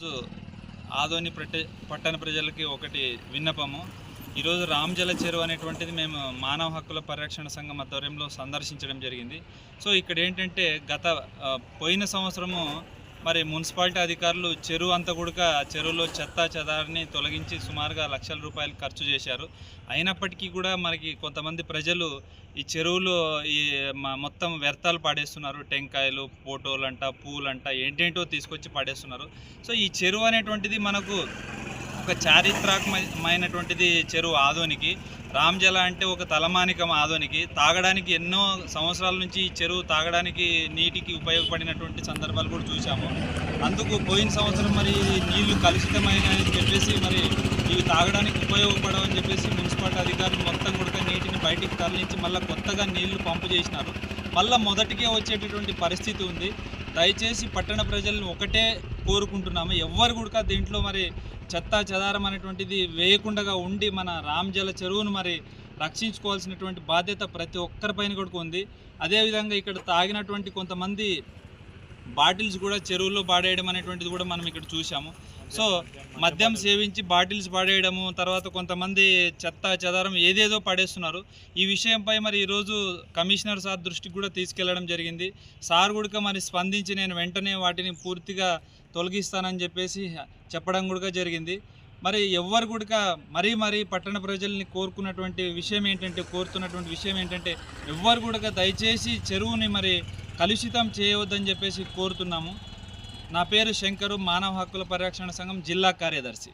ఈరోజు ఆదోని పట్టణ ప్రజలకి ఒకటి విన్నపము. ఈరోజు రామ్జల చెరువు అనేటువంటిది మేము మానవ హక్కుల పరిరక్షణ సంఘం ఆధ్వర్యంలో సందర్శించడం జరిగింది. సో ఇక్కడ ఏంటంటే గత పోయిన సంవత్సరము మరి మున్సిపాలిటీ అధికారులు చెరువు అంతా కూడా చెరువులో చెత్త చెదారిని తొలగించి సుమారుగా లక్షల రూపాయలు ఖర్చు చేశారు. అయినప్పటికీ కూడా మనకి కొంతమంది ప్రజలు ఈ చెరువులో ఈ మ- మొత్తం వ్యర్థాలు పాడేస్తున్నారు. టెంకాయలు ఫోటోలు అంట పూలంట ఏంటేంటో తీసుకొచ్చి పాడేస్తున్నారు. సో ఈ చెరువు అనేటువంటిది మనకు ఒక చారిత్రాత్మకమైనటువంటిది చెరువు ఆదోనికి. రామ్జల అంటే ఒక తలమానికం ఆదోనికి. తాగడానికి ఎన్నో సంవత్సరాల నుంచి ఈ చెరువు తాగడానికి నీటికి ఉపయోగపడినటువంటి సందర్భాలు కూడా చూసాము అందుకు పోయిన సంవత్సరం మరి నీళ్ళు కలుషితమైన అని చెప్పేసి మరి ఇవి తాగడానికి ఉపయోగపడవని చెప్పేసి మున్సిపాలిటీ అధికారులు మొత్తం కూడా నీటిని బయటికి తరలించి మళ్ళీ కొత్తగా నీళ్ళు పంపు చేసినారు. మళ్ళీ మొదటికే వచ్చేటటువంటి పరిస్థితి ఉంది. దయచేసి పట్టణ ప్రజలను ఒకటే కోరుకుంటున్నాము. ఎవ్వరు కూడా దీంట్లో మరి చెత్త చెదారం అనేటువంటిది వేయకుండా ఉండి మన రామ్జల చెరువును మరి రక్షించుకోవాల్సినటువంటి బాధ్యత ప్రతి ఒక్కరిపైన కూడా ఉంది. అదేవిధంగా ఇక్కడ తాగినటువంటి కొంతమంది బాటిల్స్ కూడా చెరువులో పాడేయడం అనేటువంటిది కూడా మనం ఇక్కడ చూసాము సో మద్యం సేవించి బాటిల్స్ పాడేయడము తర్వాత కొంతమంది చెత్త చెదారం ఏదేదో పడేస్తున్నారు. ఈ విషయంపై మరి ఈరోజు కమిషనర్ సార్ దృష్టికి కూడా తీసుకెళ్ళడం జరిగింది. సార్ కూడా మరి స్పందించి నేను వెంటనే వాటిని పూర్తిగా తొలగిస్తానని చెప్పేసి చెప్పడం కూడా జరిగింది. మరి ఎవ్వరు కూడా మరీ మరీ పట్టణ ప్రజల్ని కోరుకున్నటువంటి విషయం ఏంటంటే కోరుతున్నటువంటి విషయం ఏంటంటే ఎవ్వరు కూడా దయచేసి చెరువుని మరి కలుషితం చేయవద్దని చెప్పేసి కోరుతున్నాము. నా పేరు శంకరు మానవ హక్కుల పరిరక్షణ సంఘం జిల్లా కార్యదర్శి.